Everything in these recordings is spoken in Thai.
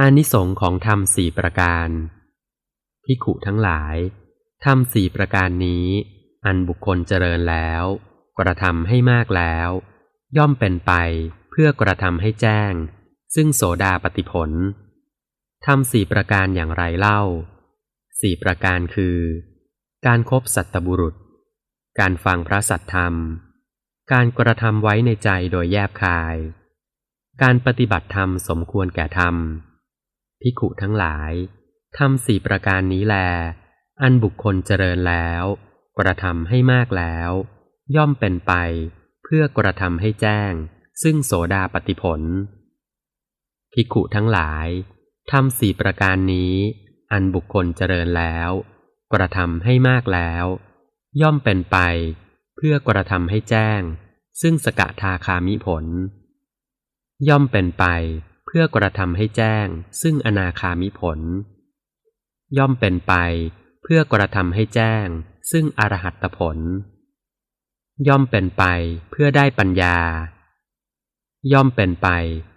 อานิสงส์ของธรรมสี่ประการพิขุทั้งหลายธรรมสี่ประการนี้ อันบุคคลเจริญแล้ว กระทำให้มากแล้ว ย่อมเป็นไปเพื่อกระทำให้แจ้ง ซึ่งโสดาปฏิผลทำสี่ประการอย่างไรเล่าสี่ประการคือ การครบสัตบุรุษ การฟังพระสัทธรรม การกระทำไว้ในใจโดยแยบคาย การปฏิบัติธรรมสมควรแก่ธรรม พิขุทั้งหลายทำสี่ประการนี้แล อันบุคคลเจริญแล้ว กระทำให้มากแล้ว ย่อมเป็นไป เพื่อกระทำให้แจ้ง ซึ่งโสดาปฏิผลพิขุทั้งหลายทำสี่ประการนี้ อันบุคคลเจริญแล้ว กระทำให้มากแล้ว ย่อมเป็นไป เพื่อกระทำให้แจ้ง ซึ่งสกทาคามิผล ย่อมเป็นไป พื่อกระทำให้แจ้ง ซึ่งอนาคามิผล ย่อมเป็นไปเพื่อกระทำให้แจ้ง ซึ่งอรหัตผล ย่อมเป็นไปเพื่อได้ปัญญา ย่อมเป็นไป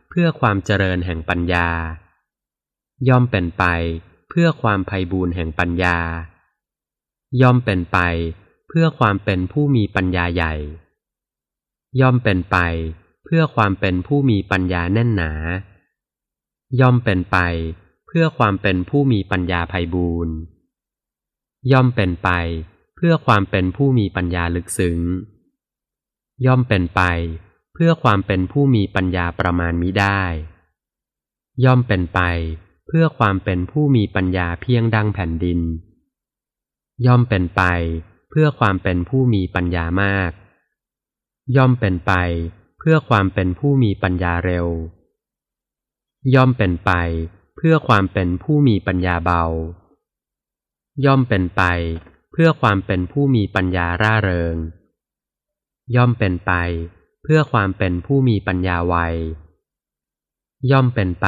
เพื่อความเจริญแห่งปัญญา ย่อมเป็นไปเพื่อความไพ่บูรแห่งปัญญา ย่อมเป็นไปเพื่อความเป็นผู้มีปัญญาใหญ่ ย่อมเป็นไปเพื่อความเป็นผู้มีปัญญาแน่นหนา ย่อมเป็นไปเพื่อความเป็นผู้มีปัญญาไพบูรณ์ย่อมเป็นไปเพื่อความเป็นผู้มีปัญญาลึกซึ้ง ย่อมเป็นไปเพื่อความเป็นผู้มีปัญญาประมาณมิได้ ย่อมเป็นไปเพื่อความเป็นผู้มีปัญญาเพียงดังแผ่นดิน ย่อมเป็นไปเพื่อความเป็นผู้มีปัญญามาก ย่อมเป็นไปเพื่อความเป็นผู้มีปัญญาเร็ว ย่อมเป็นไปเพื่อความเป็นผู้มีปัญญาเบา ย่อมเป็นไปเพื่อความเป็นผู้มีปัญญาร่าเริง ย่อมเป็นไปเพื่อความเป็นผู้มีปัญญาไวย่อมเป็นไป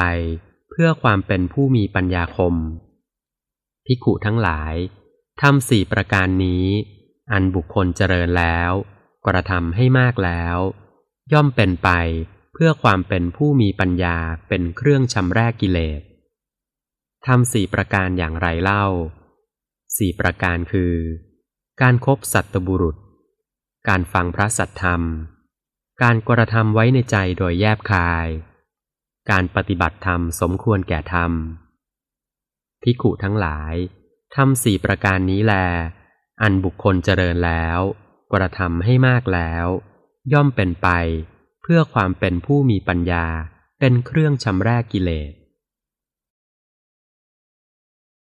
เพื่อความเป็นผู้มีปัญญาคมพิกุทั้งหลายทำสี่ประการนี้ อันบุคคลเจริญแล้ว กระทำให้มากแล้ว ย่อมเป็นไป พื่อความเป็นผู้มีปัญญาเป็นเครื่องชำระกิเลสทำสี่ประการอย่างไรเล่า สี่ประการคือ การครบสัตบุรุษ การฟังพระสัทธรรม การกระทำไว้ในใจโดยแยบคาย การปฏิบัติธรรมสมควรแก่ธรรมพิขุทั้งหลายทำสี่ประการนี้แล อันบุคคลเจริญแล้ว กระทำให้มากแล้ว ย่อมเป็นไป เพื่อความเป็นผู้มีปัญญาเป็นเครื่องชำระกิเลส